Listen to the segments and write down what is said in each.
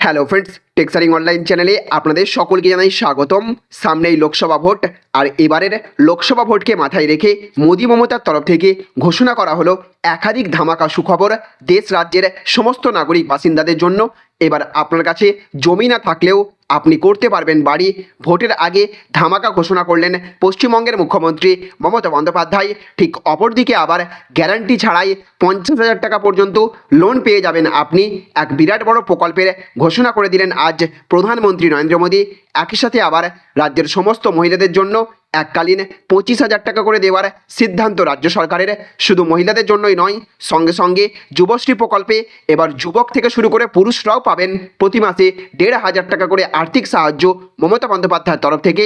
Hello friends টেক্সারিং online চ্যানেলে আপনাদের সকলকে জানাই স্বাগতম। সামনেই লোকসভা ভোট, আর এবারের লোকসভা ভোটকে মাথায় রেখে মোদী মমতার তরফ থেকে ঘোষণা করা হলো একাধিক ধামাকা সুখবর দেশ রাজ্যের সমস্ত নাগরিক বাসিন্দাদের জন্য। এবার আপনার কাছে জমি না থাকলেও আপনি করতে পারবেন বাড়ি। ভোটের আগে ধামাকা ঘোষণা করলেন পশ্চিমবঙ্গের মুখ্যমন্ত্রী মমতা বন্দ্যোপাধ্যায়। ঠিক অপরদিকে আবার গ্যারান্টি ছাড়াই পঞ্চাশ হাজার টাকা পর্যন্ত লোন পেয়ে যাবেন আপনি। এক বিরাট বড় প্রকল্পের ঘোষণা করে দিলেন আজ প্রধানমন্ত্রী নরেন্দ্র মোদী। একই সাথে আবার রাজ্যের সমস্ত মহিলাদের জন্য এককালীন পঁচিশ হাজার টাকা করে দেওয়ার সিদ্ধান্ত রাজ্য সরকারের। শুধু মহিলাদের জন্যই নয়, সঙ্গে সঙ্গে যুবশ্রী প্রকল্পে এবার যুবক থেকে শুরু করে পুরুষরাও পাবেন। প্রতি মাসে দেড় হাজার টাকা করে আর্থিক সাহায্য মমতা বন্দ্যোপাধ্যায়ের তরফ থেকে।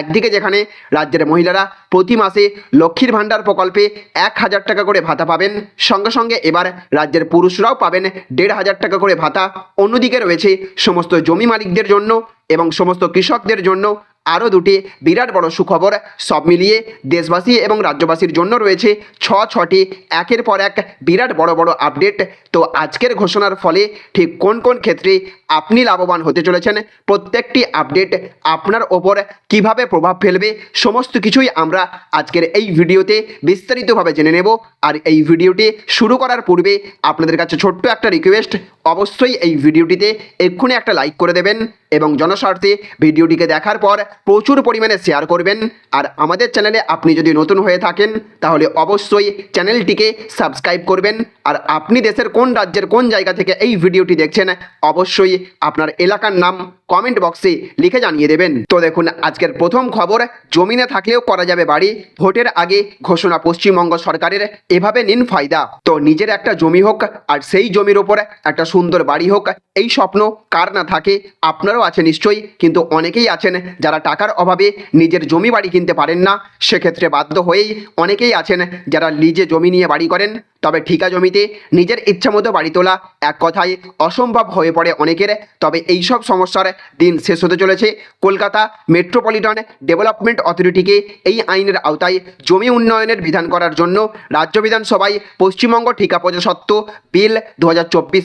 একদিকে যেখানে রাজ্যের মহিলারা প্রতি মাসে লক্ষ্মীর ভাণ্ডার প্রকল্পে এক হাজার টাকা করে ভাতা পাবেন, সঙ্গে সঙ্গে এবার রাজ্যের পুরুষরাও পাবেন দেড় হাজার টাকা করে ভাতা। অন্যদিকে রয়েছে সমস্ত জমি মালিকদের জন্য এবং সমস্ত কৃষকদের জন্য আরও দুটি বিরাট বড় সুখবর সব মিলিয়ে দেশবাসী এবং রাজ্যবাসীর জন্য রয়েছে ছ, ছটি, একের পর এক বিরাট বড় বড় আপডেট। তো আজকের ঘোষণার ফলে ঠিক কোন কোন ক্ষেত্রে আপনি লাভবান হতে চলেছেন? প্রত্যেকটি আপডেট আপনার ওপর কীভাবে প্রভাব ফেলবে? সমস্ত কিছুই আমরা আজকের এই ভিডিওতে বিস্তারিতভাবে জেনে নেব। আর এই ভিডিওটি শুরু করার পূর্বে আপনাদের কাছে ছোট্ট একটা রিকোয়েস্ট অবশ্যই এই ভিডিওটিতে এক্ষুনি একটা লাইক করে দেবেন। এবং জনস্বার্থে ভিডিওটিকে দেখার পর প্রচুর পরিমাণে শেয়ার করবেন। আর আমাদের চ্যানেলে আপনি যদি নতুন হয়ে থাকেন, তাহলে অবশ্যই চ্যানেলটিকে সাবস্ক্রাইব করবেন। আর আপনি দেশের কোন রাজ্যের কোন জায়গা থেকে এই ভিডিওটি দেখছেন, অবশ্যই আপনার এলাকার নাম কমেন্ট বক্সে লিখে জানিয়ে দেবেন। তো দেখুন, আজকের প্রথম খবর, জমিনে থাকলেও করা যাবে বাড়ি। ভোটের আগে ঘোষণা পশ্চিমবঙ্গ সরকারের, এভাবে নিন ফায়দা। তো নিজের একটা জমি হোক, আর সেই জমির ওপর একটা সুন্দর বাড়ি হোক, এই স্বপ্ন কার না থাকে, আপনারও আছে নিশ্চয়ই, কিন্তু অনেকেই আছেন যারা টাকার অভাবে নিজের জমি বাড়ি কিনতে পারেন না। সেক্ষেত্রে বাধ্য হয়েই অনেকেই আছেন যারা নিজে জমি নিয়ে বাড়ি করেন। তবে ঠিকা জমিতে নিজের ইচ্ছামতো বাড়ি তোলা এক কথায় অসম্ভব হয়ে পড়ে অনেকের। তবে এই সব সমস্যার দিন শেষ হতে চলেছে। কলকাতা মেট্রোপলিটন ডেভেলপমেন্ট অথরিটিকে এই আইনের আওতায় জমি উন্নয়নের বিধান করার জন্য রাজ্য বিধানসভায় পশ্চিমবঙ্গ ঠিকা প্রজাসত্ব বিল দু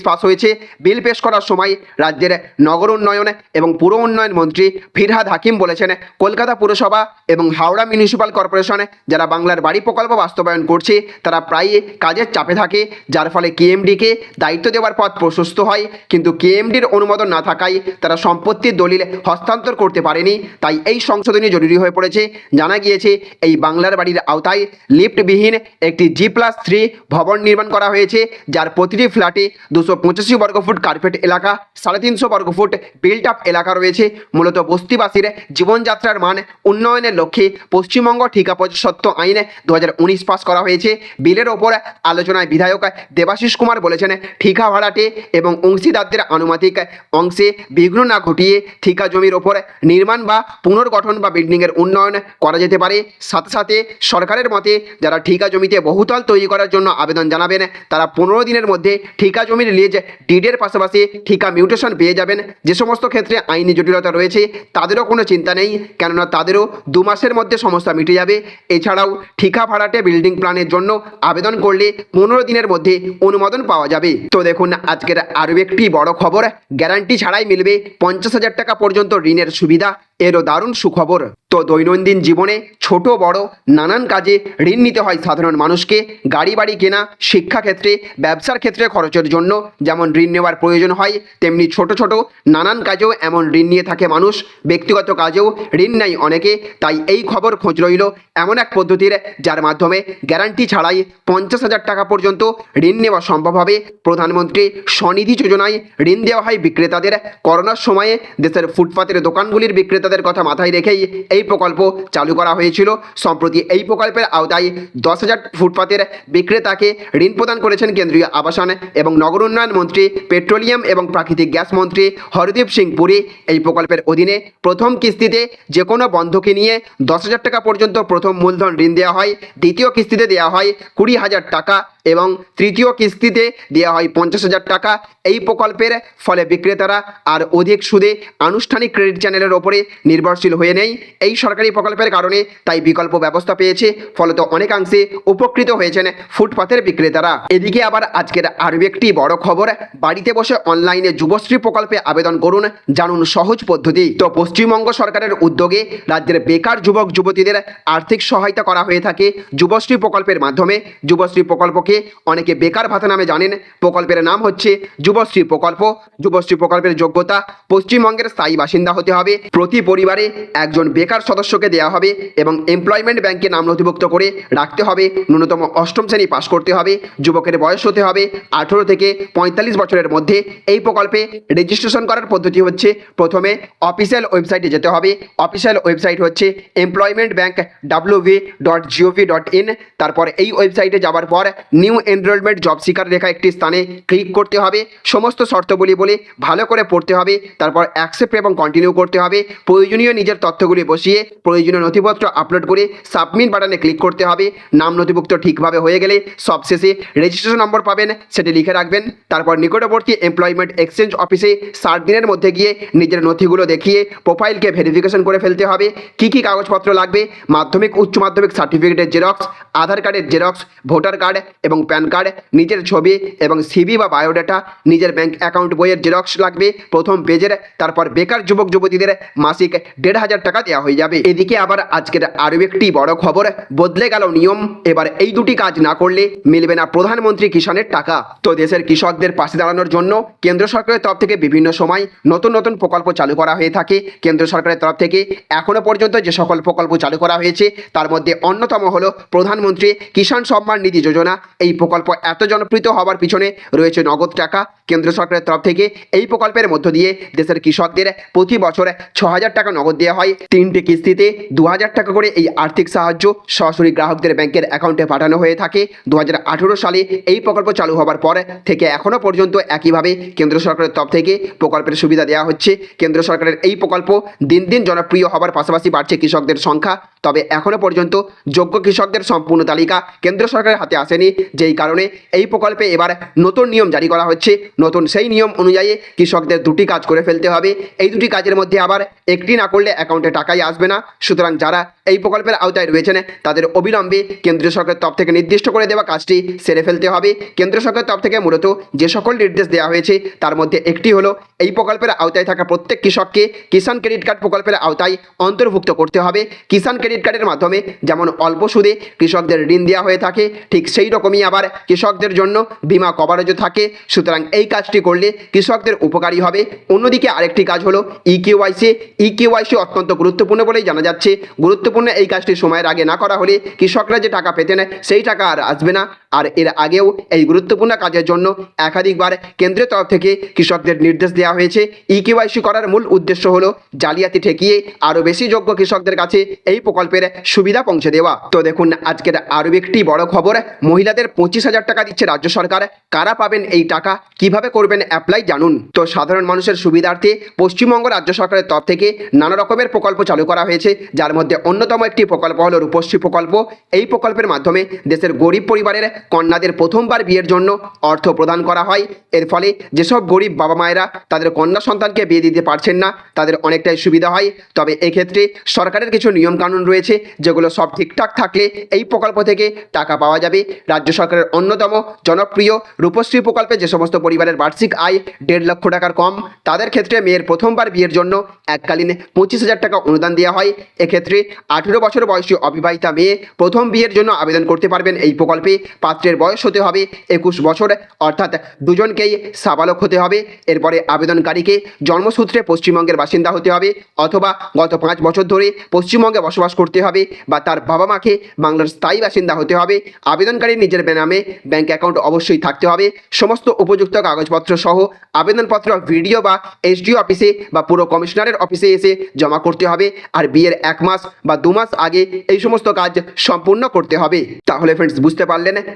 পাস হয়েছে। বিল পেশ করার সময় রাজ্যের নগর উন্নয়ন এবং পুর উন্নয়ন মন্ত্রী ফিরহাদ হাকিম বলেছেন, কলকাতা পুরসভা এবং হাওড়া মিউনিসিপ্যাল কর্পোরেশন যারা বাংলার বাড়ি প্রকল্প বাস্তবায়ন করছে, তারা প্রায় কাজের চাপে থাকে, যার ফলে কেএমডিকে দায়িত্ব দেওয়ার পথ প্রশস্ত হয়। কিন্তু কেএমডির অনুমোদন না থাকায় তারা সম্পত্তির দলিল হস্তান্তর করতে পারেনি। তাই এই সংশোধনী জরুরি হয়ে পড়েছে। জানা গিয়েছে, এই বাংলার বাড়ির আওতায় লিফটবিহীন একটি জি প্লাস থ্রি ভবন নির্মাণ করা হয়েছে, যার প্রতিটি ফ্ল্যাটে দুশো পঁচাশি বর্গফুট কার্পেট এলাকা, সাড়ে তিনশো বর্গফুট বিল্ট আপ এলাকা রয়েছে। মূলত বস্তিবাসীর জীবনযাত্রার মান উন্নয়নের লক্ষ্যে পশ্চিমবঙ্গ ঠিকা প্রজাসত্ব আইনে দু হাজার পাস করা হয়েছে। বিলের ওপর আলোচনায় বিধায়ক দেবাশিস কুমার বলেছেন, ঠিকা ভাড়াটে এবং অংশীদারদের আনুমাতিক অংশে বিঘ্ন না ঘটিয়ে ঠিকা জমির ওপর নির্মাণ বা পুনর্গঠন বা বিল্ডিংয়ের উন্নয়ন করা যেতে পারে। সাথে সাথে সরকারের মতে, যারা ঠিকা জমিতে বহুতল তৈরি করার জন্য আবেদন জানাবেন, তারা পনেরো দিনের মধ্যে ঠিকা জমির লিজ ডিডের পাশাপাশি ঠিকা মিউটেশন পেয়ে যাবেন। যে সমস্ত ক্ষেত্রে আইনি জটিলতা রয়েছে, তাদেরও কোনো চিন্তা নেই, কেননা তাদেরও দু মাসের মধ্যে সমস্যা মিটে যাবে। এছাড়াও ঠিকা ভাড়াটে বিল্ডিং প্ল্যানের জন্য আবেদন করলে পনেরো দিনের মধ্যে অনুমোদন পাওয়া যাবে। তো দেখুন, আজকের আরও একটি বড় খবর। গ্যারান্টি ছাড়াই মিলবে পঞ্চাশ হাজার টাকা পর্যন্ত ঋণের সুবিধা। এরও দারুণ সুখবর। তো দৈনন্দিন জীবনে ছোট, বড়, নানান কাজে ঋণ নিতে হয় সাধারণ মানুষকে। গাড়ি, বাড়ি কেনা, শিক্ষাক্ষেত্রে, ব্যবসার ক্ষেত্রে খরচের জন্য যেমন ঋণ নেওয়ার প্রয়োজন হয়, তেমনি ছোট ছোট, নানান কাজেও এমন ঋণ নিয়ে থাকে মানুষ। ব্যক্তিগত কাজেও ঋণ নেয় অনেকে, তাই এই খবর খোঁজ রইল এমন এক পদ্ধতির যার মাধ্যমে গ্যারান্টি ছাড়াই পঞ্চাশ হাজার টাকা পর্যন্ত ঋণ নেওয়া সম্ভব হবে। প্রধানমন্ত্রী স্বনিধি যোজনায় ঋণ দেওয়া হয় বিক্রেতাদের। করোনার সময়ে দেশের ফুটপাতের দোকানগুলির বিক্রেতাদের কথা মাথায় রেখেই এই প্রকল্প চালু করা হয়েছিল। সম্প্রতি এই প্রকল্পের আওতায় দশ হাজার ফুটপাতের বিক্রেতাকে ঋণ প্রদান করেছেন কেন্দ্রীয় আবাসন এবং নগর উন্নয়ন মন্ত্রী, পেট্রোলিয়াম এবং প্রাকৃতিক গ্যাস মন্ত্রী হরদীপ সিং পুরী এই প্রকল্পের অধীনে প্রথম কিস্তিতে যে কোনো বন্ধকে নিয়ে দশ হাজার টাকা পর্যন্ত প্রথম মূলধন ঋণ দেওয়া হয়। দ্বিতীয় কিস্তিতে দেওয়া হয় কুড়ি হাজার টাকা। এবং তৃতীয় কিস্তিতে দেওয়া হয় পঞ্চাশ হাজার টাকা। এই প্রকল্পের ফলে বিক্রেতারা আর অধিক সুদে আনুষ্ঠানিক ক্রেডিট চ্যানেলের ওপরে নির্ভরশীল হয়ে নেই। এই সরকারি প্রকল্পের কারণে তাই বিকল্প ব্যবস্থা পেয়েছে, ফলত অনেকাংশে উপকৃত হয়েছেন ফুটপাতের বিক্রেতারা। এদিকে আবার আজকের আরও একটি বড় খবর, বাড়িতে বসে অনলাইনে যুবশ্রী প্রকল্পে আবেদন করুন জানুন সহজ পদ্ধতি। তো পশ্চিমবঙ্গ সরকারের উদ্যোগে রাজ্যের বেকার যুবক যুবতীদের আর্থিক সহায়তা করা হয়ে থাকে। যুবশ্রী প্রকল্পের মাধ্যমে যুবশ্রী প্রকল্পকে অনেকে বেকার ভাতা নামে জানেন। প্রকল্পের নাম হচ্ছে যুবশ্রী প্রকল্প। যুবশ্রী প্রকল্পের যোগ্যতা পশ্চিমবঙ্গের স্থায়ী বাসিন্দা হতে হবে। প্রতি পরিবারে একজন বেকার সদস্যকে দেওয়া হবে এবং এমপ্লয়মেন্ট ব্যাংকে নাম নথিভুক্ত করে রাখতে হবে। ন্যূনতম অষ্টম শ্রেণি পাশ করতে হবে। যুবকের বয়স হতে হবে আঠেরো থেকে পঁয়তাল্লিশ বছরের মধ্যে। এই প্রকল্পে রেজিস্ট্রেশন করার পদ্ধতি হচ্ছে প্রথমে অফিসিয়াল ওয়েবসাইটে যেতে হবে। অফিসিয়াল ওয়েবসাইট হচ্ছে employment bank WB dot GOV dot in তারপর এই ওয়েবসাইটে যাওয়ার পর নিউ এনরোলমেন্ট জব সিকার লেখা একটি স্থানে ক্লিক করতে হবে। সমস্ত শর্তগুলি বলে ভালো করে পড়তে হবে। তারপর অ্যাকসেপ্ট এবং কন্টিনিউ করতে হবে। প্রয়োজনীয় নিজের তথ্যগুলি বসিয়ে প্রয়োজনীয় নথিপত্র আপলোড করে সাবমিট বাটনে ক্লিক করতে হবে। নাম নথিভুক্ত ঠিকভাবে হয়ে গেলে সবশেষে রেজিস্ট্রেশন নম্বর পাবেন, সেটি লিখে রাখবেন। তারপর নিকটবর্তী এমপ্লয়মেন্ট এক্সচেঞ্জ অফিসে ষাট দিনের মধ্যে গিয়ে নিজের নথিগুলো দেখিয়ে প্রোফাইলকে ভেরিফিকেশন করে ফেলতে হবে। কী কী কাগজপত্র লাগবে? মাধ্যমিক, উচ্চ মাধ্যমিক সার্টিফিকেটের জেরক্স আধার কার্ডের জেরক্স ভোটার কার্ড এবং প্যান কার্ড, নিজের ছবি এবং সিভি বা বায়োডাটা, নিজের ব্যাংক অ্যাকাউন্ট বইয়ের জেরক্স লাগবে, প্রথম পেজের, তারপর বেকার যুবক যুবতীদের মাসিক দেড় হাজার টাকা দেওয়া হয়ে যাবে। এদিকে আবার আজকের আরও একটি বড় খবর, বদলে গেল নিয়ম, এবার এই দুটি কাজ না করলে মিলবে না প্রধানমন্ত্রী কিষানের টাকা। তো দেশের কৃষকদের পাশে দাঁড়ানোর জন্য কেন্দ্র সরকারের তরফ থেকে বিভিন্ন সময় নতুন নতুন প্রকল্প চালু করা হয়ে থাকে। কেন্দ্র সরকারের তরফ থেকে এখনও পর্যন্ত যে সকল প্রকল্প চালু করা হয়েছে, তার মধ্যে অন্যতম হলো প্রধানমন্ত্রী কিষাণ সম্মান নিধি যোজনা। এই প্রকল্প এত জনপ্রিয় হওয়ার পিছনে রয়েছে নগদ টাকা। কেন্দ্র সরকারের তরফ থেকে এই প্রকল্পের মধ্য দিয়ে দেশের কৃষকদের প্রতি বছর ছ হাজার টাকা নগদ দেওয়া হয়। তিনটি কিস্তিতে দু হাজার টাকা করে এই আর্থিক সাহায্য সরাসরি গ্রাহকদের ব্যাংকের অ্যাকাউন্টে পাঠানো হয়ে থাকে। দু হাজার আঠেরো সালে এই প্রকল্প চালু হওয়ার পর থেকে এখনও পর্যন্ত একইভাবে কেন্দ্র সরকারের তরফ থেকে প্রকল্পের সুবিধা দেওয়া হচ্ছে। কেন্দ্র সরকারের এই প্রকল্প দিন দিন জনপ্রিয় হবার পাশাপাশি বাড়ছে কৃষকদের সংখ্যা। তবে এখনও পর্যন্ত যোগ্য কৃষকদের সম্পূর্ণ তালিকা কেন্দ্র সরকারের হাতে আসেনি। যেই কারণে এই প্রকল্পে এবার নতুন নিয়ম জারি করা হচ্ছে। নতুন সেই নিয়ম অনুযায়ী কৃষকদের দুটি কাজ করে ফেলতে হবে। এই দুটি কাজের মধ্যে আবার একটি না করলে অ্যাকাউন্টে টাকাই আসবে না। সুতরাং যারা এই প্রকল্পের আওতায় রয়েছেন, তাদের অবিলম্বে কেন্দ্রীয় সরকারের তরফ থেকে নির্দিষ্ট করে দেওয়া কাজটি সেরে ফেলতে হবে। কেন্দ্র সরকারের তরফ থেকে মূলত যে সকল নির্দেশ দেওয়া হয়েছে, তার মধ্যে একটি হলো এই প্রকল্পের আওতায় থাকা প্রত্যেক কৃষককে কিষাণ ক্রেডিট কার্ড প্রকল্পের আওতায় অন্তর্ভুক্ত করতে হবে। কিষাণ ক্রেডিট কার্ডের মাধ্যমে যেমন অল্প সুদে কৃষকদের ঋণ দেওয়া হয়ে থাকে, ঠিক সেই রকমই আবার কৃষকদের জন্য বিমা কভারেজও থাকে। সুতরাং এই কাজটি করলে কৃষকদের উপকারী হবে। অন্যদিকে আরেকটি কাজ হলো ই কেওয়াইসি ই কেওয়াইসি অত্যন্ত গুরুত্বপূর্ণ বলেই জানা যাচ্ছে। গুরুত্বপূর্ণ এই কাজটি সময়ের আগে না করা হলে কৃষকরা যে টাকা পেতে নেয়, সেই টাকা আর আসবে না। আর এর আগেও এই গুরুত্বপূর্ণ কাজের জন্য একাধিকবার কেন্দ্রের তরফ থেকে কৃষকদের নির্দেশ দেওয়া হয়েছে। ই কেওয়াইসি করার মূল উদ্দেশ্য হলো জালিয়াতি ঠেকিয়ে আরও বেশি যোগ্য কৃষকদের কাছে এই প্রকল্পের সুবিধা পৌঁছে দেওয়া। তো দেখুন, আজকের আরও একটি বড় খবর, মহিলাদের পঁচিশ হাজার টাকা দিচ্ছে রাজ্য সরকার। কারা পাবেন এই টাকা, কীভাবে করবেন অ্যাপ্লাই জানুন। তো সাধারণ মানুষের সুবিধার্থে পশ্চিমবঙ্গ রাজ্য সরকারের তরফ থেকে নানা রকমের প্রকল্প চালু করা হয়েছে। যার মধ্যে অন্যতম একটি প্রকল্প হলো রূপশ্রী প্রকল্প। এই প্রকল্পের মাধ্যমে দেশের গরিব পরিবারের কন্যাদের প্রথমবার বিয়ের জন্য অর্থ প্রদান করা হয়। এর ফলে যেসব গরিব বাবা মায়েরা তাদের কন্যা সন্তানকে বিয়ে দিতে পারছেন না, তাদের অনেকটাই সুবিধা হয়। তবে এক্ষেত্রে সরকারের কিছু নিয়মকানুন রয়েছে, যেগুলো সব ঠিকঠাক থাকলে এই প্রকল্প থেকে টাকা পাওয়া যাবে। রাজ্য সরকারের অন্যতম জনপ্রিয় রূপশ্রী প্রকল্পে যে সমস্ত পরিবারের বার্ষিক আয় দেড় লক্ষ টাকার কম, তাদের ক্ষেত্রে মেয়ের প্রথমবার বিয়ের জন্য এককালীন পঁচিশ হাজার টাকা অনুদান দেওয়া হয়। এক্ষেত্রে আঠেরো বছর বয়সী অবিবাহিতা মেয়ে প্রথম বিয়ের জন্য আবেদন করতে পারবেন এই প্রকল্পে। পাত্রের বয়স হতে হবে একুশ বছর। অর্থাৎ দুজনকেই সাবালক হতে হবে। এরপরে আবেদনকারীকে জন্মসূত্রে পশ্চিমবঙ্গের বাসিন্দা হতে হবে অথবা গত পাঁচ বছর ধরে পশ্চিমবঙ্গে বসবাস করতে হবে বা তার বাবা মাকে বাংলার স্থায়ী বাসিন্দা হতে হবে। আবেদনকারী নিজের নামে ব্যাংক অ্যাকাউন্ট অবশ্যই থাকতে হবে। সমস্ত উপযুক্ত কাগজপত্র সহ আবেদনপত্র ভিডিও বা এসডিও অফিসে বা পুরো কমিশনারের অফিসে এসে জমা করতে হবে। আর বিয়ের এক মাস বা দু মাস আগে এই সমস্ত কাজ সম্পূর্ণ করতে হবে। তাহলে ফ্রেন্ডস বুঝতে পারলেন